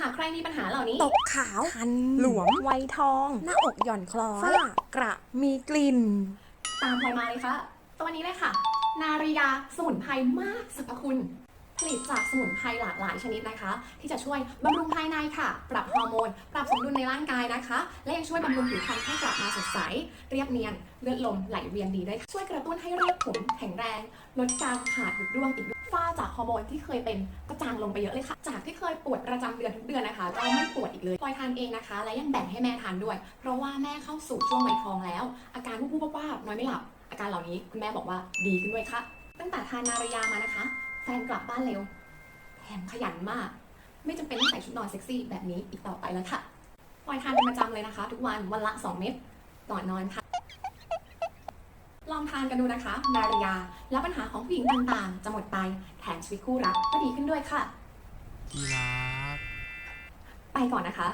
หากใครมีปัญหาเหล่านี้ ตกขาวคันหลวมไวทอง หน้าอกหย่อนคล้อยฝ้ากระมีกลิ่น ตามพลอยมาเลยค่ะ ตัวนี้เลยค่ะ นาริยาสมุนไพรมากสรรพคุณ ผลิตจากสมุนไพรหลากหลายชนิดนะคะ ที่จะช่วยบำรุงภายในค่ะ ปรับฮอร์โมน ปรับสมดุลในร่างกายนะคะ และยังช่วยบำรุงผิวพรรณให้กลับมาสดใส เรียบเนียนเลือดลมไหลเวียนดีด้วยช่วยกระตุ้นให้รากผมแข็งแรงลดการขาดหยุดร่วงอีกด้วยฝ้าจากฮอร์โมนที่เคยเป็นก็จางลงไปเยอะเลยค่ะ จากที่เคยปวดประจำเดือนทุกเดือนนะคะก็ไม่ปวดอีกเลยพลอยทานเองนะคะ และยังแบ่งให้แม่ทานด้วย เพราะว่าแม่เข้าสู่ช่วงวัยทองแล้ว อาการวูบๆว่าบๆนอนไม่หลับ อาการเหล่านี้คุณแม่บอกว่าดีขึ้นด้วยค่ะ ตั้งแต่ทานนารายามานะคะ กลับบ้านเร็ว แถมขยันมาก ไม่จำเป็นต้องใส่ชุดนอนเซ็กซี่แบบนี้อีกต่อไปแล้วค่ะปล่อยทานเป็นประจำเลยนะคะ ทุกวันวันละ 2 เม็ดก่อนนอนค่ะ ลองทานกันดูนะคะนาริยา แล้วปัญหาของผู้หญิงต่างๆ จะหมดไป แถมชีวิตคู่รักก็ดีขึ้นด้วยค่ะ ที่รัก ไปก่อนนะคะ